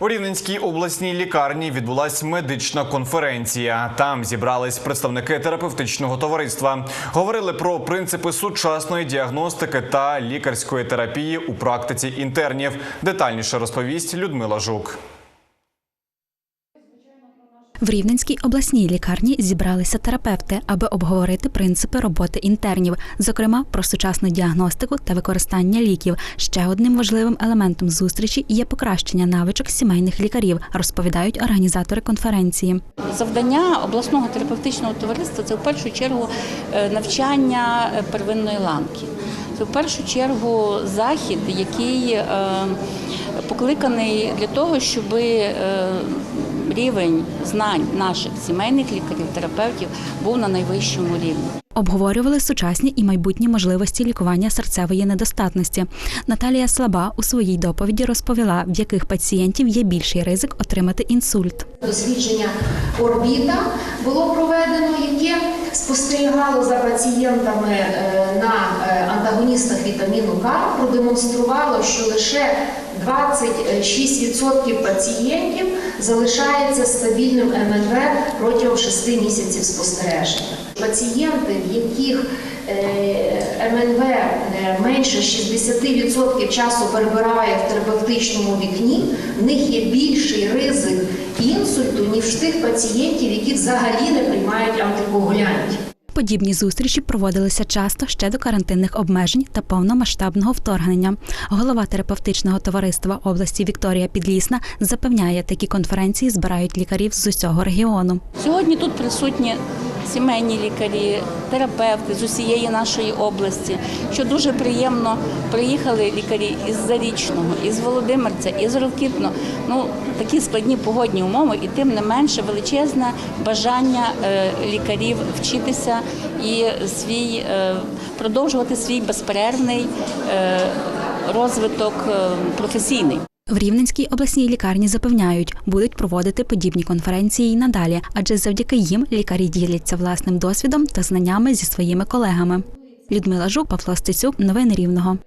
У Рівненській обласній лікарні відбулась медична конференція. Там зібрались представники терапевтичного товариства. Говорили про принципи сучасної діагностики та лікарської терапії у практиці інтернів. Детальніше розповість Людмила Жук. В Рівненській обласній лікарні зібралися терапевти, аби обговорити принципи роботи інтернів, зокрема про сучасну діагностику та використання ліків. Ще одним важливим елементом зустрічі є покращення навичок сімейних лікарів, розповідають організатори конференції. Завдання обласного терапевтичного товариства це в першу чергу е, навчання е, первинної ланки. Це в першу чергу захід, який е, покликаний для того, щоб рівень знань наших сімейних лікарів, терапевтів був на найвищому рівні. Обговорювали сучасні і майбутні можливості лікування серцевої недостатності. Наталія Слаба у своїй доповіді розповіла, в яких пацієнтів є більший ризик отримати інсульт. Дослідження орбіта було проведено, яке спостерігало за пацієнтами е, на е, антагоністах вітаміну К, продемонструвало, що лише 26% пацієнтів залишається стабільним МНВ протягом 6 місяців спостереження. Пацієнти, в яких е, МНВ е, менше 60% часу перебирає в терапевтичному вікні, в них є більший ризик інсульту, ніж в тих пацієнтів, які взагалі не приймають антикоагулянтів. Подібні зустрічі проводилися часто ще до карантинних обмежень та повномасштабного вторгнення. Голова терапевтичного товариства області Вікторія Підлісна запевняє, такі конференції збирають лікарів з усього регіону. Сьогодні тут присутні сімейні лікарі, терапевти з усієї нашої області. Що дуже приємно, приїхали лікарі із Зарічного, із Володимирця, із Рокітно. Ну такі складні погодні умови, і тим не менше величезне бажання е, лікарів вчитися і свій е, продовжувати свій безперервний е, розвиток професійний. В Рівненській обласній лікарні запевняють, будуть проводити подібні конференції й надалі, адже завдяки їм лікарі діляться власним досвідом та знаннями зі своїми колегами. Людмила Жук, Павло Стецюк, новини Рівного.